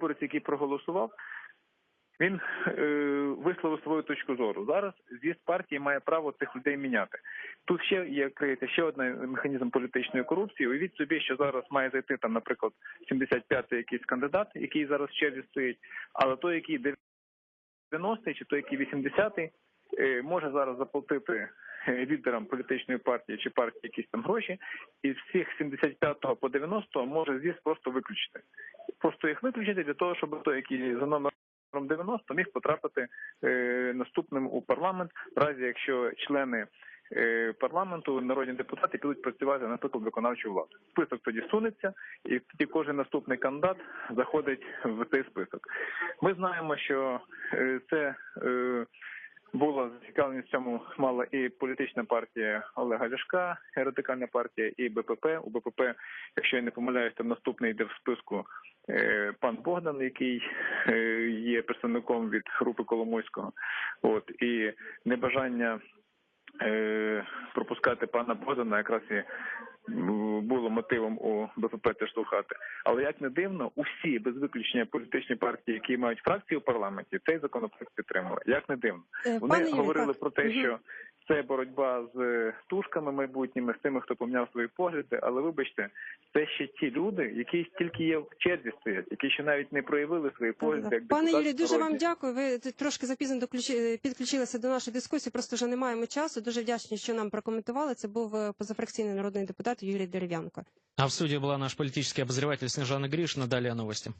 виборець, який проголосував, він е, висловив свою точку зору. Зараз з'їзд партії має право цих людей міняти. Тут ще є криється ще один механізм політичної корупції. Уявіть собі, що зараз має зайти там, наприклад, 75-й якийсь кандидат, який зараз в черзі стоїть, але той, який 90-й чи той, який 80-й, е, може зараз заплатити е, лідерам політичної партії чи партії якісь там гроші, і всіх з 75 по 90 може з'їзд просто виключити. Просто їх виключити для того, щоб той, який за номером 90 міг потрапити е, наступним у парламент, в разі якщо члени е, парламенту, народні депутати підуть працювати, наприклад, виконавчу владу. Список тоді сунеться, і тоді кожен наступний кандидат заходить в цей список. Ми знаємо, що е, це е, була зацікавленість в цьому мала і політична партія Олега Ляшка, радикальна партія, і БПП. У БПП, якщо я не помиляюсь, там наступний йде в списку е, пан Богдан, який е, є представником від групи Коломойського. От і небажання пропускати пана Богдана якраз і було мотивом у БПП теж слухати. Але як не дивно, усі без виключення політичні партії, які мають фракції у парламенті, цей законопроект підтримали. Як не дивно, Е, вони пане говорили Юрі, про те, що це боротьба з тушками майбутніми, з тими, хто поміняв свої погляди. Але вибачте, це ще ті люди, які тільки є в черзі стоять, які ще навіть не проявили свої погляди. Так, як. Пане Юрію, дуже вам дякую. Ви трошки запізно підключилися до нашої дискусії. Просто вже не маємо часу. Дуже вдячні, що нам прокоментували. Це був е, позафракційний народний депутат Юрій Дерев'янко. А в студии была наш политический обозреватель Снежана Гришина. Далее новости.